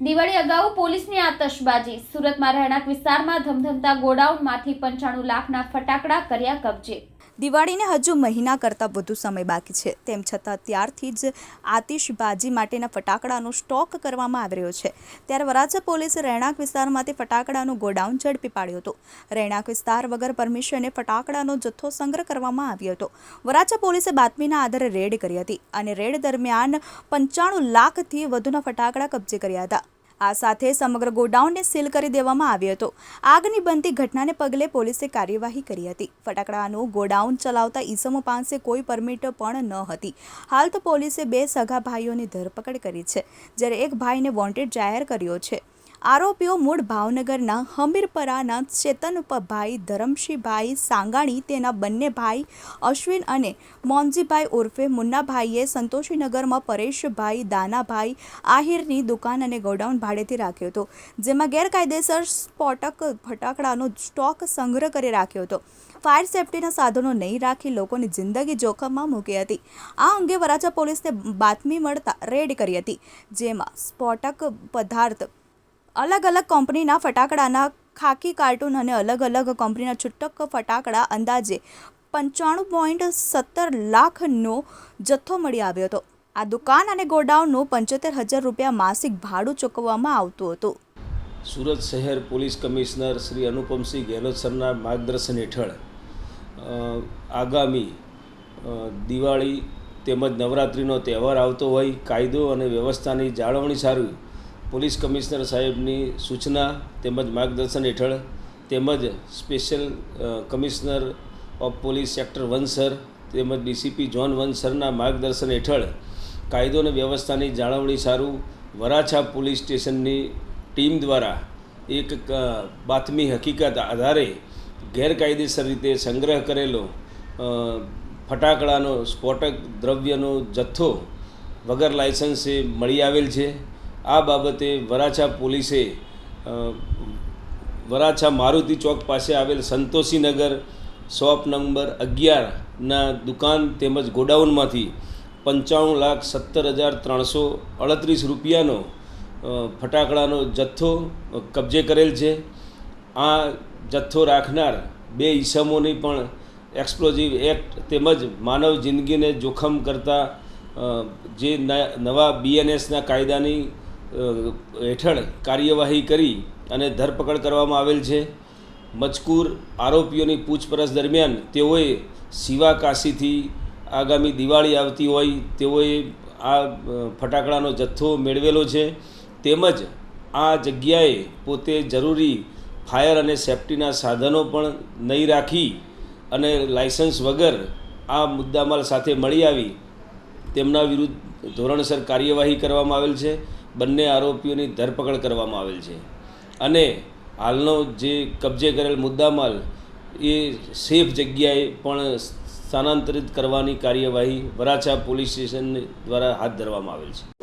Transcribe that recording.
દિવાળી અગાઉ પોલીસની આતશબાજી. સુરતમાં રહેણાંક વિસ્તારમાં ધમધમતા ગોડાઉનમાંથી પંચાણું લાખના ફટાકડા કર્યા કબજે. દિવાળીને હજુ મહિના કરતાં વધુ સમય બાકી છે. તેમ છતાં ત્યારથી જ આતિશબાજી માટેના ફટાકડાનો સ્ટોક કરવામાં આવી રહ્યો છે. ત્યારે વરાછા પોલીસે રહેણાંક વિસ્તારમાંથી ફટાકડાનું ગોડાઉન ઝડપી પાડ્યું હતું. રહેણાંક વિસ્તાર વગર પરમિશને ફટાકડાનો જથ્થો સંગ્રહ કરવામાં આવ્યો હતો. વરાછા પોલીસે બાતમીના આધારે રેડ કરી હતી અને રેડ દરમિયાન પંચાણું લાખથી વધુના ફટાકડા કબજે કર્યા હતા. આ સાથે સમગ્ર ગોડાઉનને સીલ કરી દેવામાં આવ્યો હતો. આગની બનતી ઘટનાને પગલે પોલીસે કાર્યવાહી કરી હતી. ફટાકડાનું ગોડાઉન ચલાવતા ઈસમો પાસે કોઈ પરમિટ પણ ન હતી. હાલ તો પોલીસે બે સગા ભાઈઓની ધરપકડ કરી છે. જ્યારે એક ભાઈને વોન્ટેડ જાહેર કર્યો છે. આરોપીઓ મૂળ ભાવનગરના હમીરપરાના ચેતનભાઈ ધરમશીભાઈ સાંગાણી, તેના બંને ભાઈ અશ્વિન અને મોનજીભાઈ ઉર્ફે મુન્નાભાઈએ સંતોષીનગરમાં પરેશભાઈ દાનાભાઈ આહિરની દુકાન અને ગોડાઉન ભાડેથી રાખ્યો હતો, જેમાં ગેરકાયદેસર સ્ફોટક ફટાકડાનો સ્ટોક સંગ્રહ કરી રાખ્યો હતો. ફાયર સેફટીના સાધનો નહીં રાખી લોકોની જિંદગી જોખમમાં મૂકી હતી. આ અંગે વરાછા પોલીસને બાતમી મળતા રેડ કરી હતી, જેમાં સ્ફોટક પદાર્થ અલગ અલગ કંપનીના ફટાકડાના ખાકી કાર્ટૂન અને અલગ અલગ કંપનીના છૂટક ફટાકડા અંદાજે પંચાણું પોઈન્ટ સત્તર લાખનો જથ્થો મળી આવ્યો હતો. આ દુકાન અને ગોડાઉનનું પંચોતેર હજાર રૂપિયા માસિક ભાડું ચૂકવવામાં આવતું હતું. સુરત શહેર પોલીસ કમિશનર શ્રી અનુપમસિંહ ગેહલોત સરના માર્ગદર્શન હેઠળ આગામી દિવાળી તેમજ નવરાત્રિનો તહેવાર આવતો હોય, કાયદો અને વ્યવસ્થાની જાળવણી સારું પોલીસ કમિશનર સાહેબની સૂચના તેમજ માર્ગદર્શન હેઠળ તેમજ special commissioner of police sector one sir તેમજ ડીસીપી જોન વન સરના માર્ગદર્શન હેઠળ કાયદો અને વ્યવસ્થાની જાળવણી સારું વરાછા પોલીસ સ્ટેશનની ટીમ દ્વારા એક બાતમી હકીકત આધારે ગેરકાયદેસર રીતે સંગ્રહ કરેલો ફટાકડાનો સ્ફોટક દ્રવ્યનો જથ્થો વગર લાયસન્સે મળી આવેલ છે. આ બાબતે વરાછા પોલીસે વરાછા મારુતિ ચોક પાસે આવેલ સંતોષીનગર શોપ નંબર અગિયારના દુકાન તેમજ ગોડાઉનમાંથી પંચાણું લાખ સત્તર હજાર ત્રણસો અડત્રીસ રૂપિયાનો ફટાકડાનો જથ્થો કબજે કરેલ છે. આ જથ્થો રાખનાર બે ઈસમોની પણ એક્સપ્લોઝિવ એક્ટ તેમજ માનવ જિંદગીને જોખમ કરતા જે નવા બીએનએસના કાયદાની હેઠળ કાર્યવાહી કરી અને ધરપકડ કરવામાં આવેલ છે. મજકૂર આરોપીઓની પૂછપરછ દરમિયાન તેઓએ શિવા કાશીથી આગામી દિવાળી આવતી હોય તેઓએ આ ફટાકડાનો જથ્થો મેળવેલો છે. તેમજ આ જગ્યાએ પોતે જરૂરી ફાયર અને સેફટીના સાધનો પણ નહીં રાખી અને લાયસન્સ વગર આ મુદ્દામાલ સાથે મળી આવી તેમના વિરુદ્ધ ધોરણસર કાર્યવાહી કરવામાં આવેલ છે. બંને આરોપીઓની ધરપકડ કરવામાં આવેલ છે. અને હાલનો જે કબજે કરેલ મુદ્દામાલ એ સેફ જગ્યાએ પણ સ્થાનાંતરિત કરવાની કાર્યવાહી વરાછા પોલીસ સ્ટેશન દ્વારા હાથ ધરવામાં આવેલ છે.